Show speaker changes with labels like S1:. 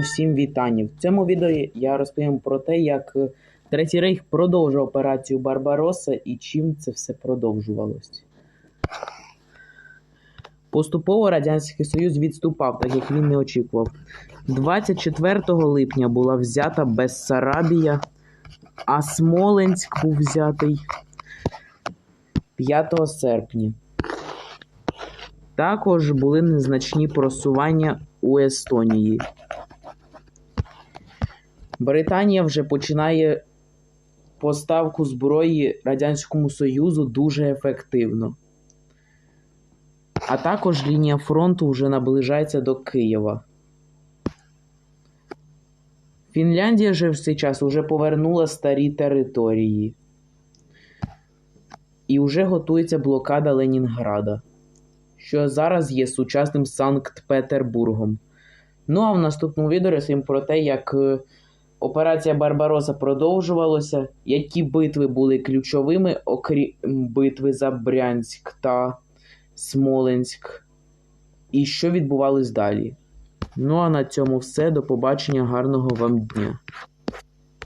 S1: Усім вітання. В цьому відео я розповім про те, як е, Третій Рейх продовжив операцію Барбароса і чим це все продовжувалось. Поступово Радянський Союз відступав, так як він не очікував. 24 липня була взята Бессарабія, а Смоленськ був взятий 5 серпня. Також були незначні просування у Естонії. Британія вже починає поставку зброї Радянському Союзу дуже ефективно. А також лінія фронту вже наближається до Києва. Фінляндія же в цей час вже повернула старі території. І вже готується блокада Ленінграда, що зараз є сучасним Санкт-Петербургом. Ну а в наступному відео розповім про те, як е, операція Барбароса продовжувалася, які битви були ключовими, окрім битви за Брянськ та Смоленськ, і що відбувалось далі. Ну а на цьому все. До побачення, гарного вам дня.